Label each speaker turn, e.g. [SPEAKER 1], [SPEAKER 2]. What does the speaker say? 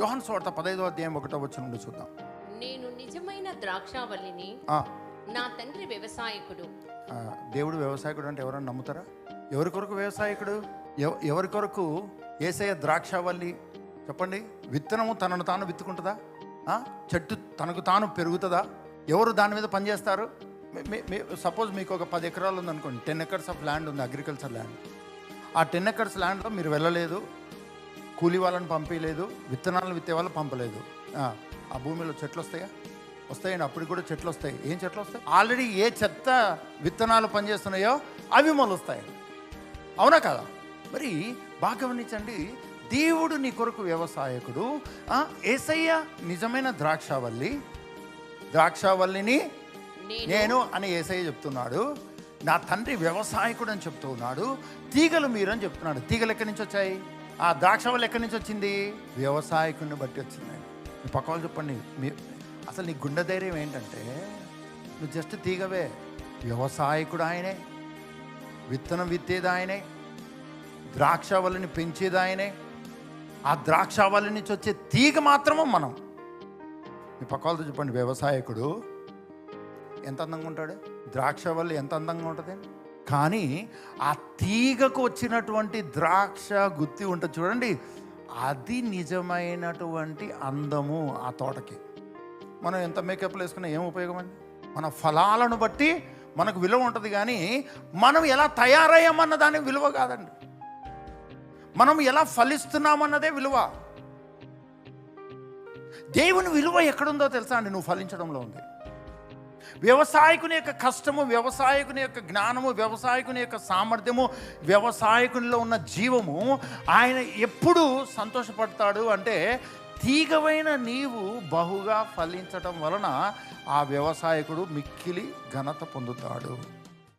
[SPEAKER 1] యోహన్ స్వార్థ పదైదో అధ్యాయం ఒకటో వచ్చి నుండి చూద్దాం.
[SPEAKER 2] నేను నిజమైన ద్రాక్షావల్లిని నా తండ్రి వ్యవసాయకుడు.
[SPEAKER 1] దేవుడు వ్యవసాయకుడు అంటే ఎవరన్నా నమ్ముతారా? ఎవరి కొరకు వ్యవసాయకుడు? ఎవ- ఎవరి కొరకు? ఏసయ్య ద్రాక్షవల్లి. చెప్పండి. విత్తనము తనను తాను విత్తుకుంటుందా? చెట్టు తనకు తాను పెరుగుతుందా? ఎవరు దాని మీద పనిచేస్తారు సపోజ్ మీకు ఒక పది ఎకరాలు ఉందనుకోండి. టెన్ ఎకర్స్ ఆఫ్ ల్యాండ్ ఉంది అగ్రికల్చర్ ల్యాండ్. ఆ టెన్ ఎకర్స్ ల్యాండ్లో మీరు వెళ్ళలేదు. కూలి వాళ్ళని పంపించలేదు విత్తనాలను విత్తే వాళ్ళు పంపలేదు. ఆ, భూమిలో చెట్లు వస్తాయా? వస్తాయండి అప్పుడు కూడా చెట్లు వస్తాయి. ఏం చెట్లు వస్తాయి? ఆల్రెడీ ఏ చెత్త విత్తనాలు పనిచేస్తున్నాయో అవి మొలుస్తాయి. అవునా కదా? మరి బాగా గమనించండి దేవుడు నీ కొరకు వ్యవసాయకుడు ఏసయ్య నిజమైన ద్రాక్షావల్లి ద్రాక్షావల్లిని
[SPEAKER 2] నేను
[SPEAKER 1] అని ఏసయ్య చెప్తున్నాడు నా తండ్రి వ్యవసాయకుడు అని చెప్తూ ఉన్నాడు తీగలు మీరు అని చెప్తున్నాడు. తీగలు ఎక్కడి నుంచి వచ్చాయి? ఆ ద్రాక్షవల్లి ఎక్కడి నుంచి వచ్చింది? వ్యవసాయకుడిని బట్టి వచ్చింది. మీ పక్క వాళ్ళు చెప్పండి. మీ అసలు నీ గుండె ధైర్యం ఏంటంటే నువ్వు జస్ట్ తీగవే. వ్యవసాయకుడు ఆయనే. విత్తనం విత్తేది ఆయనే. ద్రాక్షవల్లిని పెంచేది ఆయనే. ఆ ద్రాక్షవల్లి నుంచి వచ్చే తీగ మాత్రము మనం. మీ పక్క వాళ్ళతో చెప్పండి. వ్యవసాయకుడు ఎంత అందంగా ఉంటాడు? ద్రాక్ష వల్ల ఎంత అందంగా ఉంటుంది? కానీ ఆ తీగకు వచ్చినటువంటి ద్రాక్ష గుత్తి ఉంటుంది చూడండి అది నిజమైనటువంటి అందము ఆ తోటకి. మనం ఎంత మేకప్లు వేసుకున్నా ఏం ఉపయోగం అండి? మన ఫలాలను బట్టి మనకు విలువ ఉంటుంది కానీ మనం ఎలా తయారయ్యామన్న దానికి విలువ కాదండి. మనం ఎలా ఫలిస్తున్నామన్నదే విలువ. దేవుని విలువ ఎక్కడుందో తెలుసా అండి? నువ్వు ఫలించడంలో ఉంది. వ్యవసాయకుని యొక్క కష్టము వ్యవసాయకుని యొక్క జ్ఞానము వ్యవసాయకుని యొక్క సామర్థ్యము వ్యవసాయకునిలో ఉన్న జీవము ఆయన ఎప్పుడు సంతోషపడతాడు అంటే తీగవైన నీవు బహుగా ఫలించటం వలన ఆ వ్యవసాయకుడు మిక్కిలి ఘనత పొందుతాడు.